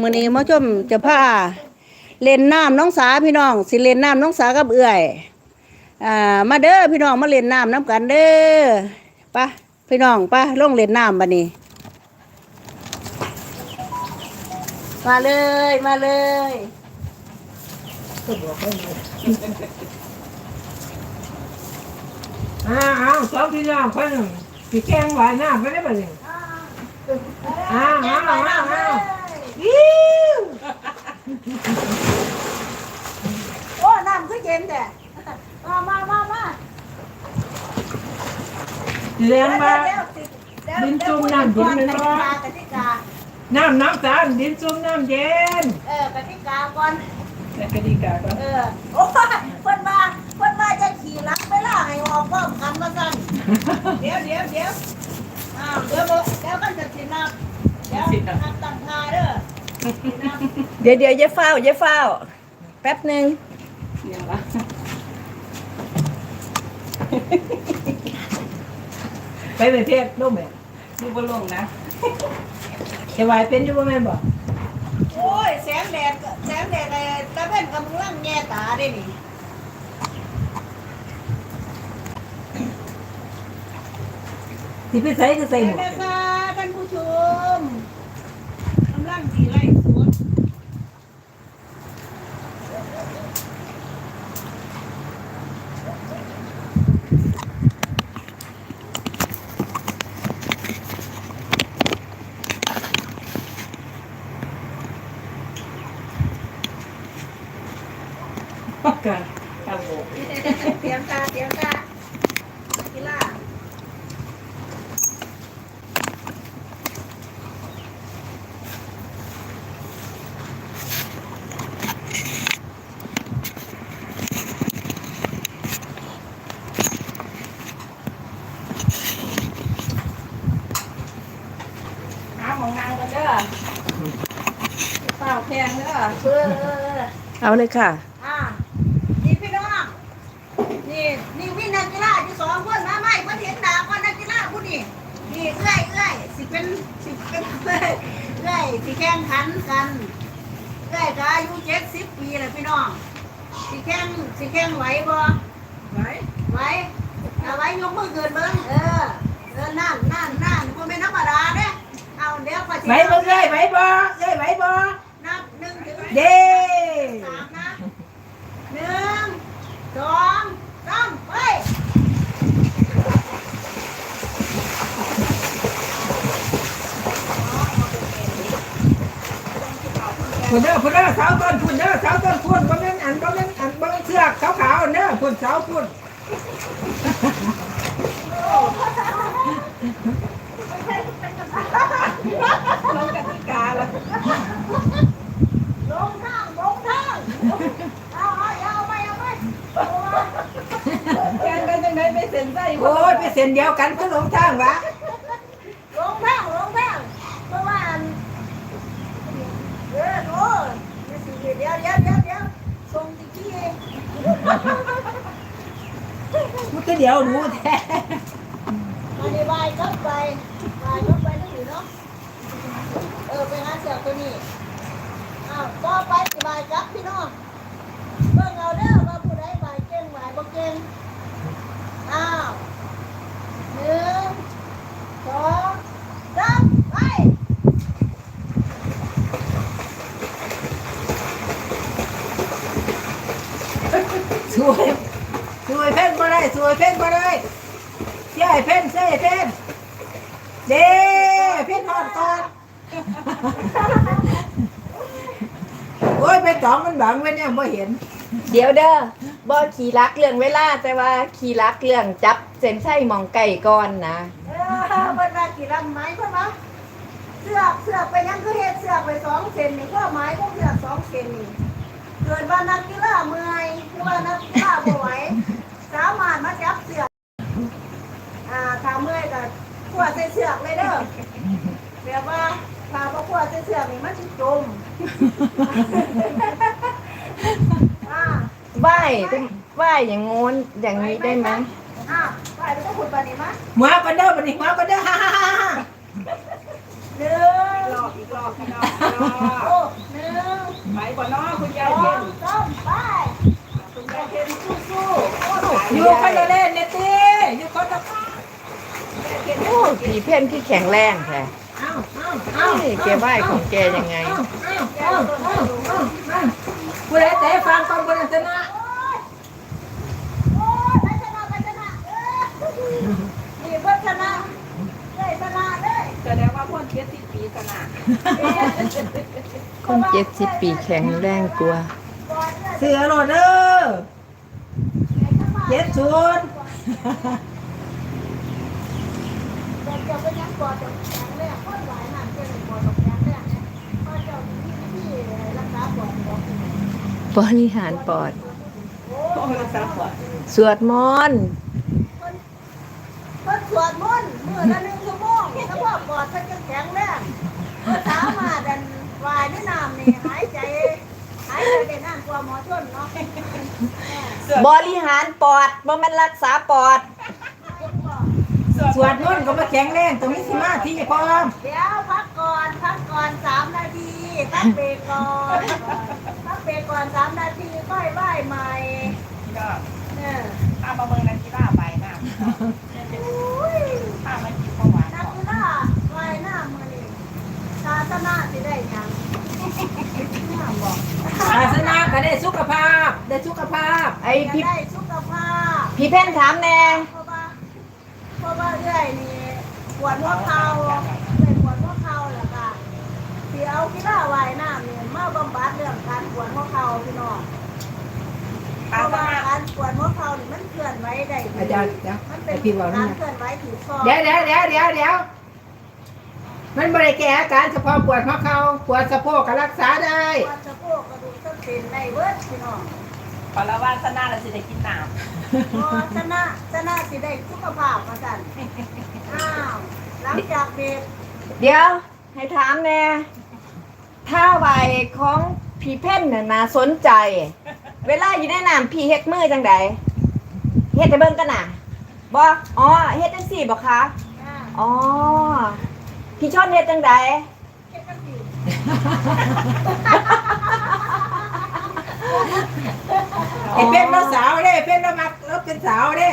มื้อนี้มาชมจะพาเล่นน้ำน้องสาพี่น้อง สิเล่นน้ำน้องสากับเอื่อยอ่ามาเด้อพี่น้องมาเล่นน้ำน้ำกันเด้อปะพี่น้องปะลงเล่นน้ำบัดนี้ มาเลยมาเลยอ้าวสองพี่น้องคนหนึ่งพี่แกงหวานน้ำไม่ได้บ่เนี่ยอ้าวอ้าวอ้าวอ้าว โอ้ น้ำคือเย็นแต่มามามามาเลี้ยงมาเดี๋ยวเดี๋ยวดินจุ่มน้ำเย็นเลยกเนาะติกากติกา น้ำน้ำตาลดินจุ่มน้ำเย็นเออกติกาก่อน แต่กติกาก็เออ โอ้ยเพิ่นมาเพิ่นมาจะขี่รักไปล่าให้ออกพร้อมกันมาสั่นเดี๋ยวเดี๋ยวเดี๋ยวอ้าวเดี๋ยวบ่เดี๋ยวมันจะสินับเดี๋ยวนับตั้งท่าเด้อสินับ เดี๋ยวเดี๋ยวอย่าเฝ้าอย่าเฝ้า แป๊บหนึ่งไปไปเทศลูกแม่ดูบอลงนะเทวายเป็นอยู่บ่แม่นบ่โอ้ยแสงแดดก็แสงแดดไอ้ตะเว้นกำลังแย่ตาเด้นี่ที่ไปใส่ก็ใส่หมวก แม่ค่ะท่านผู้ชมกำลังสีไล่สวน กันครับผม เตรียมตาเตรียมตากีฬา หาของนางกันเด้อเปล่าแพงเด้อ เออ เอาเลยค่ะ อ่านี่พี่น้อง นี่นี่วิ่งนักกีฬาที่สองคนมาไม่มาเห็นดาคนนักกีฬาผู้นี้นี่เอื้อยเอื้อยสิเป็นสิเป็นเอื้อยเอื้อยสิแข่งขันกันเอื้อยก็อายุเจ็ดสิบปีแล้วพี่น้องสิแข่งสิแข่งไหวบ่ไหวไหวเอาไว้ยกมือเกินเบิ้งเออเออนั่นนั่นนั่นพวกไม่ธรรมดาเด้เอาเดี๋ยวก็สิไหวบ่เอ้ยไหวบ่เอ้ยไหวบ่นับหนึ่งถึงเด้ สามนะหนึ่งสองสามไป พุ่นเด้อพุ่นเด้อเสาต้นพุ่นเด้อเสาต้นพุ่นบ่แม่นอันบ่แม่นอันบ่แม่นเสือกขาวๆเด้อพุ่นเสาพุ่นลงกติกาแล้วลงทางลงทางเอาเอาเอาไปเอาไปแกนไปจังไดไปเซ็นใส่โอ้ยไปเส้นเดียวกันก็หลงทางวะ ลงทางลงทางเพราะว่าอันเออโอ้ย เดี๋ยวเดี๋ยวเดี๋ยวเดี๋ยวเดี๋ยวส่งติ๊กกี้มันก็เดียวรู้แท้มาดีบายก็ไปบายก็ไปนั่นอยู่เนาะเออไปหาเสือตัวนี้อ้าวก็ไปสบายครับพี่น้องเบิ่งเอาเด้อว่าผู้ใดบายเก่งบายบ่เก่งอ้าวหนึ่งสองสามไป สวยสวยเพ่นมาได้สวยเพ่นมาได้เสียไอ้เพ่นเสียไอ้เพ่นเด้เพ่นทอดก่อนโอ้ยไปตองมันบังไว้เนี่ยไม่เห็น เดี๋ยวเด้อบอขี่รักเรื่องเวลาแต่ว่าขี่รักเรื่องจับเซ็นใส่หมองไก่ก่อนนะเออเพิ่นว่ากี่ลำไม้เพิ่นว่าเสือกเสือกไปยังคือเฮ็ดเสือกไปสองเซนนี่ก็ไม้ก็เสือกสองเซนนี่เกิดว่านักกีฬาเมื่อยหรือว่านักกีฬาบ่ไหวสามารถมาจับเสือกอ่าถ้าเมื่อยก็ขวดใส่เสือกเลยเด้อแบบว่าถ้าบ่ขวดใส่เสือกนี่มันสิจมอ่าไหว้ไหว้อย่างงูนอย่างนี้ได้ไหมอ่าไปแล้วก็ขุดปานนี้มาหมากันเด้อบันนี้หมากันเด้อฮ่าฮ่าฮ่าฮ่าหนึ่งอพี่น้องรอโอ้หนึ่ง ไหวบ่เนาะคุณยายเย็นไปคุณยายเย็นสู้ๆอยู่คนละเล่นเนตี้อยู่คนละโอ้ผีเพี้ยนที่แข็งแรงแท้นี่แกไหวของแกยังไงกูเลยแต่ฟังตอนบนชนะนี่พัฒนะเลยชนะเลยแสดงว่าพ่นเทียติปีชนะ คนเจ็ดสิบปีแข็งแรงกลัวเสือโรดเดอร์เจ็ดศูนย์บริหารปอด สวดมนต์สวดมนต์เมื่อละหนึ่งชั่วโมงสภาพปอดเพิ่นจะแข็งแรงสามารถดัน วายในน้ำนี่หายใจหายใจได้นานกว่าหมอชนเนาะบริหารปอดบ่แมันรักษาปอด สวดมนต์ก็มาแข็งแรงตรงนี้สิมาที่พร้อมเดี๋ยวพักก่อนพักก่อนสามนาทีพักเบรกก่อนพักเบรกก่อนสามนาทีค่อยไหว้ใหม่เนี่ยถ้ามาเมืองนันกีฬาไปนะ อุ้ย ถ้ามันกินประวัติ นักกีฬาว่ายน้ำมือนี่ศาสนาสิได้หยังน้ำบอกศาสนาก็ได้สุขภาพ ได้สุขภาพ ไอ้จะพี่ได้สุขภาพ พี่เพ่นถามแน่เพราะว่าเพราะว่าเรื่อยนี่ปวดหัวเข่าเลยปวดหัวเข่าแหละค่ะที่เอากีฬาว่ายน้ำเนี่ยมาบำบัดเรื่องการปวดหัวเข่าพี่น้องเพอาราะสว่านะการปวดหัวเข่านี่มันเคลื่อนไหวได้ดีอาจารย์เดี๋ยวมันเป็นให้พี่บอกนะการเคลื่อนไหวที่ซอกเดี๋ยวเดี๋ยวเดี๋ยวเดี๋ยวเดี๋ยว มันบริแก้อาการเฉพาะปวดข้อเข่าปวดสะโพกก็รักษาได้ ปวดสะโพกกระดูกต้นเส้นในเบิดพี่น้องขอละวาสนาเราสิได้กินน้พอชนะชนะสิได้สุขภาพมาสั่นอ้าวหลังจากเบรกเดี๋ยว ให้ถามแน่ถ้าไหวของพี่เพ่นน่ะน่าสนใจ เวลาอยู่ในน้ำพี่เฮ็ดมือจังใดเฮ็ดให้เบิ่งกันน่ะบ่อ๋อเฮ็ดจังซี่บ่คะอ่าอ๋อ พี่ชอนเฮ็ดจังใดเฮ็ดจังซี่ไอ้เป็นเราสาวเด้เป็นเรามักเราเป็นสาวเด้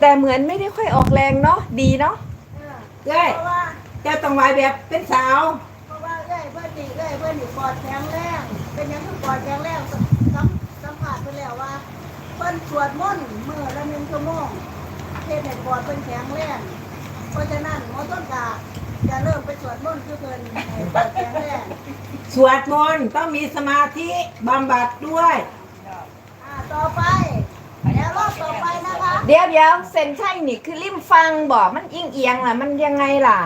แต่เหมือนไม่ได้ค่อยออกแรงเนาะดีเนาะเออเอ้ยเพราะว่าเจ้าต้องไหวแบบเป็นสาว เพราะว่าเอ้ยเพื่อนนี่เอ้ยเพื่อนนี่ปอดแข็งแรงเป็นหยังคือปอดแข็งแรงสัมสัมสัมผัสไปแล้วว่าเพิ่นสวดมนต์มื้อละหนึ่งชั่วโมงเฮ็ดให้ปอดเพิ่นแข็งแรงเพราะฉะนั้นหมอต้นกา จะเริ่มไปสวดมนต์คือเพิ่นให้ปอดแข็งแรงสวดมนต์ต้องมีสมาธิบำบัดด้วย อ่าต่อไปเดี๋ยวรอบต่อไปนะคะเดี๋ยวเดี๋ยวเซนใช่นี่คือริมฟังบ่มันอิงเอียงล่ะ มันยังไงล่ะ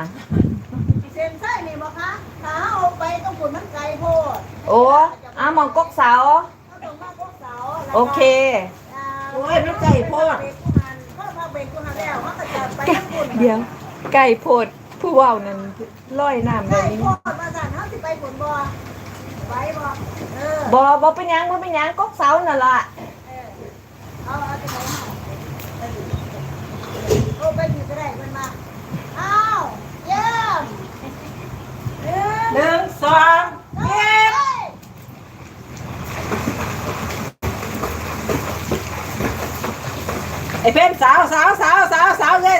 เส้นไส้นี่บ่คะถ้าเฮาเอาไปต้องขุนมันไกลโพดโอ้อามองกกเสา เขาต้องมาพวกเสาแล้วก็ โอเคอ่าโอ้ยมันไก่โพดเบรกกูหันเพราะว่าเบรกกูหันแล้วเขาก็จะไปทั้งขุนเดี๋ยวไก่โพด ผู้เว้านั่นลอยน้ำเลไก่ยโพดมาสั่นเขาสิไปขุนบ่ไปบ่เออ บ่บ่เป็นหยังบ่เป็นหยังกกเสานั่นล่ะเออ เอาเอาจะไปเฮาไปดิโอ้ไปดิก็ได้เพิ่นมาอ้าวเยี่ยมเออหนึ่งสองเย็บไอ้เป็นสาวสาวสาวสาวสาวเอ้ย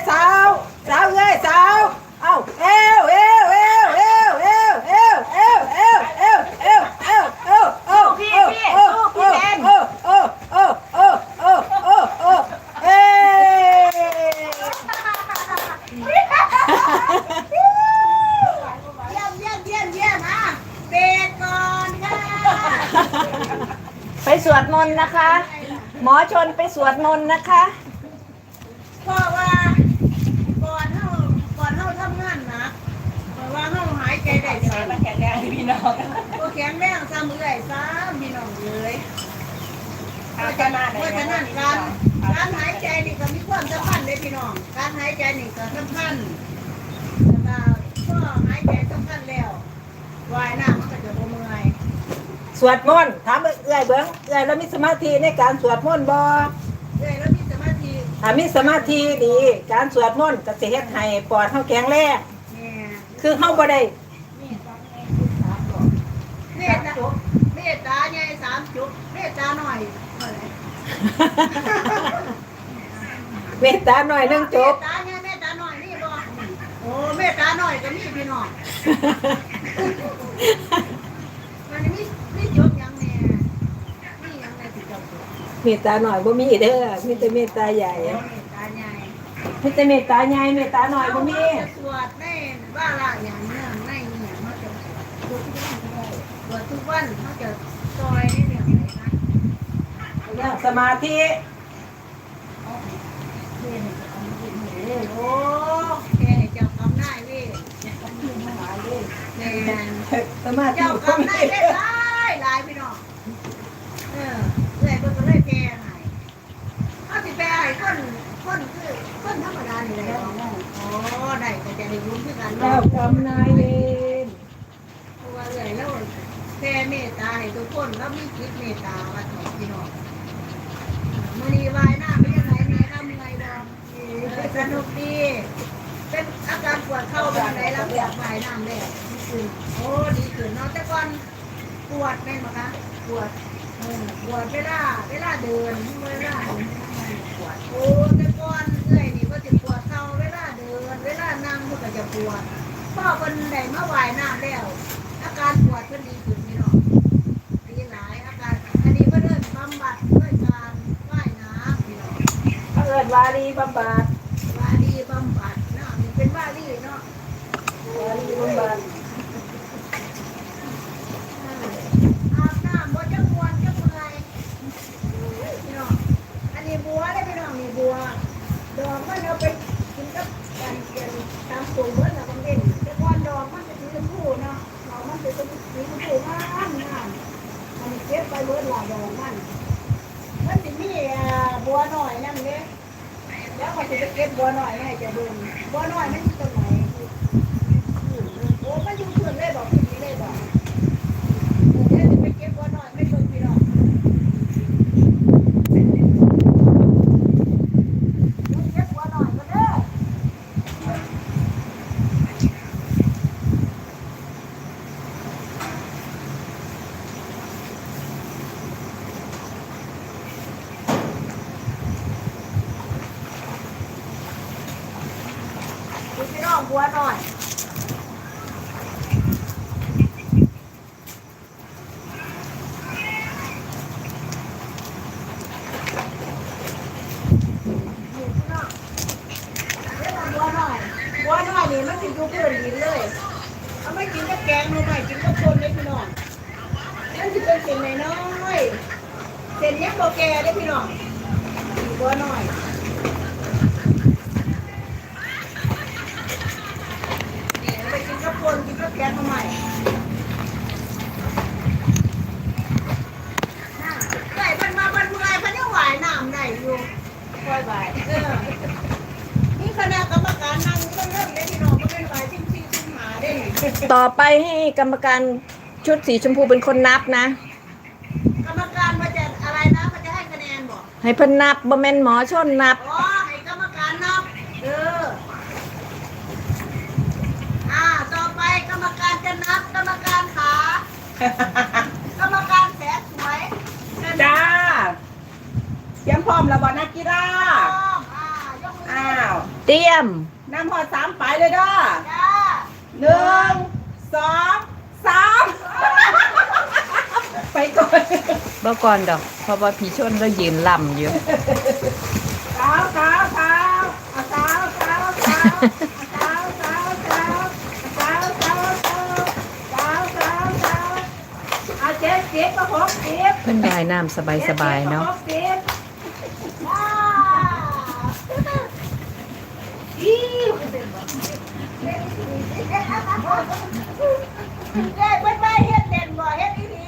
นไปสวดมนต์นะคะ เพราะว่าก่อนเฮาก่อนเฮาทำงานหนะเพราะว่าเฮาหายใจได้ำสั้นมันแข็งแรงพี่น้องบ่แข็งแรงซ้ำเอื่อยซ้ำพี่น้องเอ้ยเพอาราะสฉะนะนั้นเพราะฉะนั้นการการหายใจนี่ก็มีความสำคัญเลยพี่น้อง การหายใจนี่ก็สำคัญแล้วก็พอหายใจสำคัญแล้วว่ายน้ำมันก็จะบ่เมื่อย สวดมนต์ถามเอื้อยเบิ้งเอื้อยแล้วมีสมาธิในการสวดมนต์บ่เอ้ยแล้วมีสมาธิถ้ามีสมาธิดี การสวดมนต์ก็สิเฮ็ดให้ปอดเฮาแข็งแรงเนี่ยคือเฮาบ่ได้นี่ตอนนี้คือสาจุกเมตตาใหญ่สามจุกเมตตาหน่อยเท่าไหร่เมตตาหน่อยหนึงจบเมตตาใหญ่เมตตาหน่อยนี่บ่โอ้เมตตาหน่อยก็มีพี่น้องมันมีมีจุกยังแน่มียังไงที่จุก เมตตาหน่อยบ่มีเด้อมีแต่เมตตาใหญ่เมตตาใหญ่มีแต่เมตตาใหญ่เมตตาหน่อยบ่มีจะสวดในว่าละอย่างเนื่องในเนี่ยมันจะสวดทุกวันสวดทุกวันมันจะซอยในเรื่องไหนนะเรื่องสมาธิเรียนให้เจ้าคำพูดให้เร็วโอ้แกให้เจ้ากำนายเว้ยคำพูดทั้งหลายเว้ยแม่นสมาธิเจ้ากำนายได้หลายหลายพี่น้องเออเลยเพิ่นก็เลยแปลให้เอาสิแปลให้คนคนคือคนธรรมดานี่แหละอ๋อได้ก็จะได้รู้คือกัน เจ้า เนาะ กรรมนายเวร เพราะว่าเลยแล้วแผ่เมตตาให้ทุกคนแล้วมีจิตเมตตาวัดไหนพี่น้องมือนีวายหน้าเป็นยังไงแม่ทำไงบ้างสนุกดี เป็นอาการปวดเข้าแบบไหนแล้วอยากวายน้ำแล้วดีขึ้นโอ้ดีขึ้นเนาะแต่ก่อนปวดแม่นไหมคะปวดเออปวดเวลาเวลาเดินเวลาเดินปวดโอ้แต่ก่อนเอ้ยนี่ก็จะปวดเข่าเวลาเดิน เวลานั่งมันก็จะปวดพ่อคนใดมาไห วายน้ำแล้ว อาการปวดเพิ่นดีขึ้นพี่น้องดีหลายอาการอันนี้เพิ่นเริ่มบำบัดด้วยการว่ายน้ำพี่น้องเขาเอิ้นวารีบำบัดวารีบำบัดเนาะนี่เป็นวารีเนาะวารีบำบัดอาบน้ำบ่จะมวนจะเมื่อยพี่น้องอันนี้บัวได้อพี่น้องนี่บัวดอกมันเอาไปกินกับกันเกียนตามตัว เบไปเบิดหลายดอกมันมันสิมีบัวหน่อยนั่นเด้แล้วก็จะไปเก็บบัวหน่อยให้จะเบิ่งบัวหน่อยมันอยู่ตรงไหนโอ้มันอยู่พื้นเลยบอกพี่เลยบอกเดี๋ยวจะไปเก็บบัวหน่อยไม่เบิ่งพี่น้องเดี๋ยวเก็บบัวหน่อยก็เด้อดูพี่น้องบัวหน่อยนี่พี่น้องเดี๋ยวมาบัวหน่อยบัวหน่ ทุกคนกินเลยเอาไม่กินก็แกงหน่อยกินก็คนเลยพี่น้องนั่นคือเป็นเส้นน้อยเส้นยังบ่แกได้พี่น้องบัวหน่อย ไปกินกับคนกินกับแกงทำไมน่าไก่มันมามันเมื่อยมันยังไหวน้ำได้อยู่ค่อยไหวเออนี่คณะกรรมการนั่งเรื่องเล่นที่น้องมันเป็นไหวจิ้มซีจิ้มหาได้นี่ ต่อไปให้กรรมการชุดสีชมพูเป็นคนนับนะ กรรมการมันจะอะไรนะมันจะให้คะแนนบอกให้เพิ่นนับบ่แม่นหมอชนนับ อ๋อให้กรรมการนับเอออ่าต่อไปกรรมการจะนับกรรมการขากรรมการแสนสวยเชิญจ้าเตรียมพร้อมแล้วบ่นักกีฬาอ่ายกมืออ้าวเตรียม น้ำหอดสามไปเลยเด้อจ้า หนึ่ง สองสามไปก่อนบ่ก่อนดอกเพราะว่าพี่ชนแล้วยืนลำอยู่สาวสาวสาวเอาสาวสาวสาวสาวสาวสาวสาวสาวสาวสาวสาวเอาเจ็ดสิบก็หกสิบเพิ่นว่ายน้ำสบายๆเนาะว้าวอี เย้เพิ่นว่เฮ็ดเด่นบ่เฮ็ดอีหลี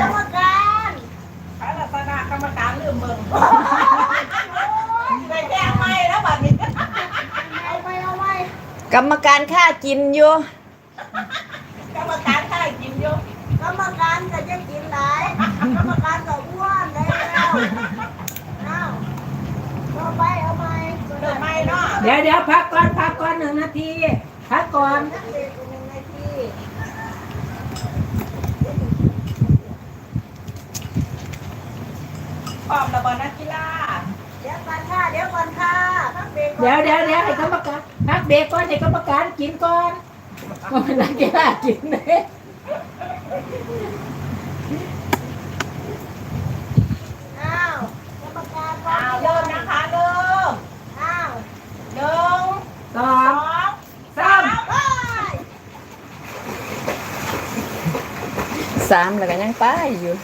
กรรมการพระลักษณะกรรมการลืมเบิ่งไปแจ้งไม่แล้วบัดนี้เอาไปเอาไปกรรมการค่ากินอยู่กรรมการท่ากินอยู่กรรมการก็จะกินหลายกรรมการก็อ้วนแล้วเอาต่อไปเอาไปเดินไม่เนาะเดี๋ยวเดี๋ยวพักก่อนพักก่อนหนึ่งนาที พักก่อนปอมระบอนักกีฬาเดี๋ยวก่อนค่ะ เดี๋ยวก่อนค่ะพักเบรกก่อนเดี๋ยวเดี๋ยวเดี๋ยวให้กรรมการพักเบรกก่อนให้กรรมการกินก่อนก็เป็นนักกีฬากินเลยอ้าวเริ่มนะคะเริ่มอ้าวหนึ่งสออง สามแล้วก็ยังป้ายอยู่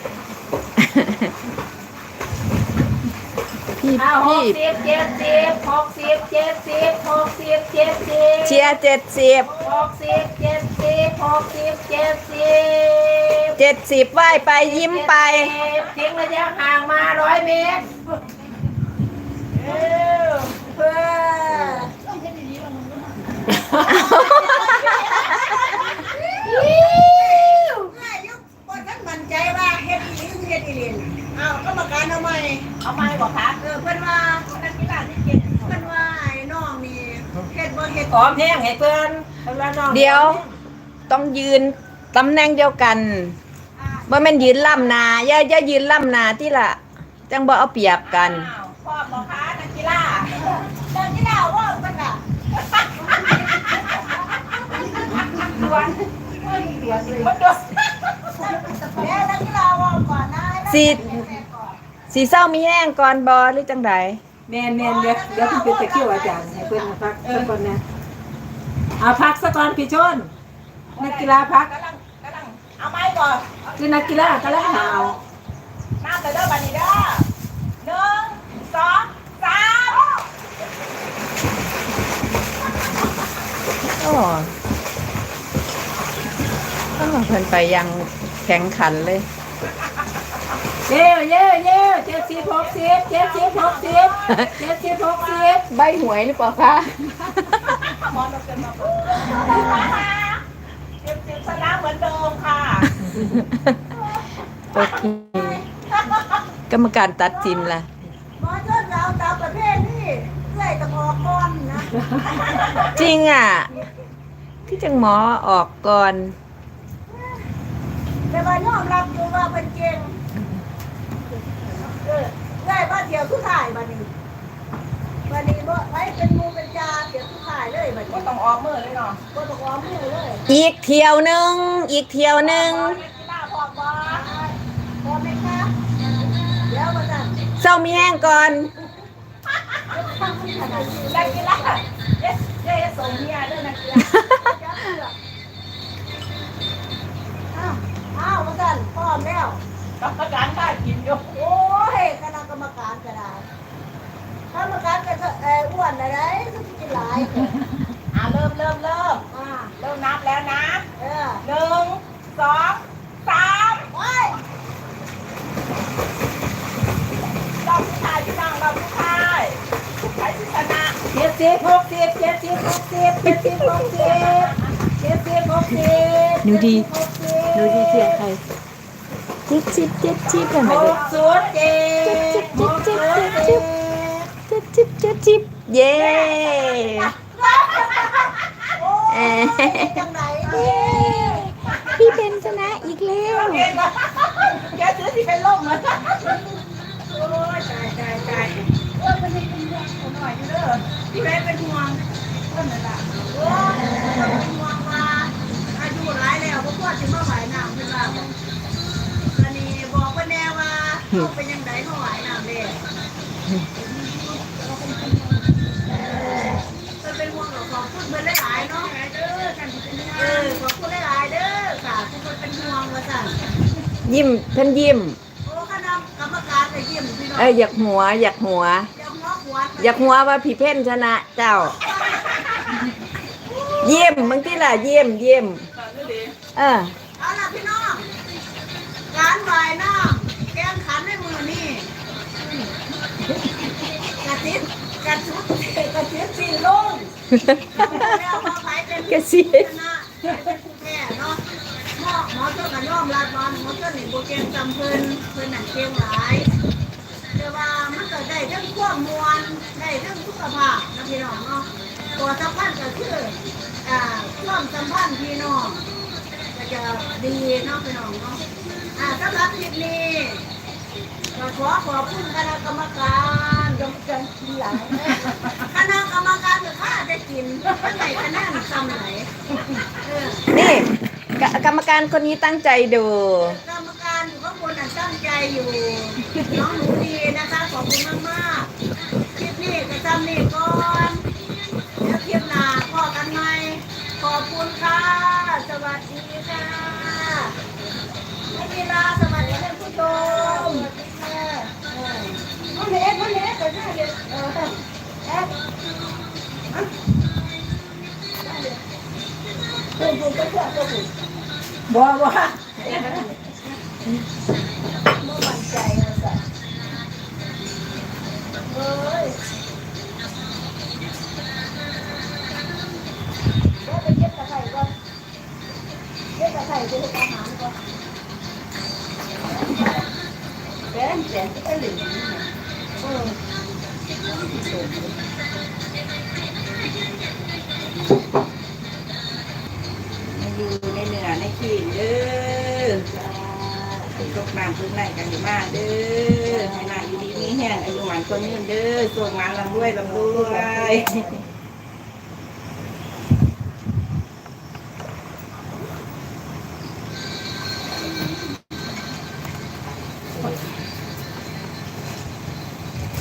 พี่อ้าวหพี่กสิบเจ็ดสิบหกสิบเจ็ดสิบหกสิบเจ็ดสิบเชียร์เจ็ดสิบหกสิบเจ็ดสิบหกสิบเจ็ดสิบเจ็ดสิบไหว้ไปยิ้มไป ทิ้งระยะห่างมาร้อยเมตรเออเพื่อง่ายยุคคนนั้นมั่น ใจว่าเฮ็ดอีหลีคือเฮ็ดอีหลีน่ะอ้าวกรรมการเอาใหม่เอาไม้บอกคะเออเพิ่นว่านักกีฬาที่เก่งเพิ่นว่าไอ้น้องนี่เฮ็ดบ่เฮ็ดหอมแห้งให้เพื่อนเวลาน้องเดี๋ยว ต้องยืนตำแหน่งเดียวกันบ่แม่นยืนล่ำหนาอย่าอย่ายืนล่ำหนาที่ละจังบ่เอาเปรียบกันพ่อบอกค้านักกีฬานักกีฬาว่าเพิ่นน่ะดวนเฮ้ยดวนเลย สิสีเศร้ามีแห้งก่อนบอหรือจังใดแม่นแม่นเดี๋ยวเดี๋ยวพี่เป็นตะคริวอาจารย์ให้เพื่อนมาพักสักคนนะเอาพักสักก่อนพี่ชนนักกีฬาพักกำลังกำลังเอาไม้ก่อนคือนักกีฬากำลังหาวน้ำไปเด้อบัดนี้เด้อหนึ่งสองสามโอ้ต้องเพิ่นไปยัง แข่งขันเลย เย้เย้เย้เจ็ดสิบหกสิบเจ็ดสิบหกสิบเจ็ดสิบหกสิบใบหวยหรือเปล่าคะเจ็บเจ็บชนะเหมือนเดิมค่ะโอเคกรรมการตัดสินล่ะหมอเจ้าสาวตามประเภทนี่เลื่อยตะพอก้อนนะ จริงอะ ที่จังหมอออกก่อน แต่ว่ายอมรับอยู่ว่าเป็นเก่งเออเลื่อยบ้านเดียวทุกถ่ายบัดนี้บัดนี้บ่ไว้เป็นหมูเป็นจาเดียวทุกถ่ายเลยบัดนี้ต้องออกมือเลยเนาะบ่ต้องอ้อมมือเลยอีกเที่ยวหนึ่งอีกเที่ยวหนึ่งกีฬาพร้อมบ่พร้อมไหมคะเดี๋ยวมาสั่นเศร้ามีแห้งก่อน นักกีฬาเอ๊ะเอ๊ะส่งเมียด้วยนักกีฬา สั่นพร้อมแล้ว กรรมการได้กินอยู่โอ้ยคณะกรรมการก็ได้กรรมการก็จะเอออ้วนอะไรก็กินหลายอ่าเริ่มเริ่มเริ่มอ่าเริ่มนับแล้วนะเออหนึ่งสองสามโอ้ยรอบผู้ชายพี่น้องรอบผู้ชายใครที่ชนะเจ็ดสิบหกสิบเจ็ดสิบหกสิบเจ็ดสิบหกสิบเจ็ดสิบหกสิบ หนูดี หกสิบดูดีเสียใครเจ็ดสิบเจ็ดสิบเห็นไหมหเด็กศูนย์เจ็ดหกศูนย์เจ็ดเจ็ดสิบจ็ดสิบเย้โอ้เอ๊ะยจังไหนนี่พี่เป็นชนะอีกแล้วแกซื้อที่เป็นล่มเลยโอ้ยตายตายตายเออมันนี่เป็นห่วงผมหน่อยเด้อพี่แม่เป็นห่วงเออนั่นล่ะ วบ่พอสิมาไหวน้ำเพิ่นว่าบอกอันนี้บอกเพิ่นแน่ว่าเขาเป็นยังไงเขาไหวน้ำเด้เพิ่นเป็นห่วงขอบคุณเพิ่นหลายๆเนาะเออขอบคุณหลายๆเด้อค่ะทุกคนเป็นห่วงว่าซั่นยิ้มเพิ่นยิ้มโอ้คณะกรรมการไปเยี่ยมพี่น้องเอ้ยอยากหัว อยากหัว อยากหัวหัวอยากหัวว่าพี่เพ่นชนะเจ้า เยี่ยมบางทีล่ะเยี่ยมเยี่ยม เออเอาล่ะพี่น้องการวายน้ำแกงขันในมือนี่กระติบกระชุดกระติบสีลงแล้วมาไปเป็นกระซิบชนะเป็นผู้แพ้เนาะหมอหมอเจ้ากันยอมรับว่าหมอเจ้าหนึ่งโปรแกรมจำเพิ่นเพิ่นหนังเกงหลายแต่ว่ามันก็ได้ทั้งความมวลได้ทั้งสุขภาพนะพี่น้องเนาะตัวสำคัญก็คืออ่าความสัมพันธ์พี่น้อง ก็จะดีเนาะพี่น้องเนาะอ่าสำหรับคลิปนี้ก็ก็ขอขอบคุณคณะกรรมการยกจังทีหลังคณะกรรมการจะข้าจะกินข้างไหนคณะคำไหนเออนี่กกรรมการคนนี้ตั้งใจดู กรรมการอยู่ข้างบนน่ะตั้งใจอยู่น้องหนูดีนะคะขอบคุณมากมากๆคลิปนี้ก็ทำนี่ก่อนเดี๋ยวคลิปหน้าพอกันไหมขอบคุณค่ะส วัสดีค่ะให้เวลาสวัสดีท่านผู้ชมมันเล็กมันเล็กแต่หน้าเด็กเออแอ๊ะคุณคุณก็เชื่อตัวคุณบ่บ่เมื่อวันใจนะจ๊ะเอ้ย อยู่ในเหนือในขีดเด้อตกน้ำพึ่งไหนกันอยู่มากเด้อให้หน้าอยู่ดีมีแห้งอายุหมันคนยืนเด้อส่งงานลำด้วยลำด้วย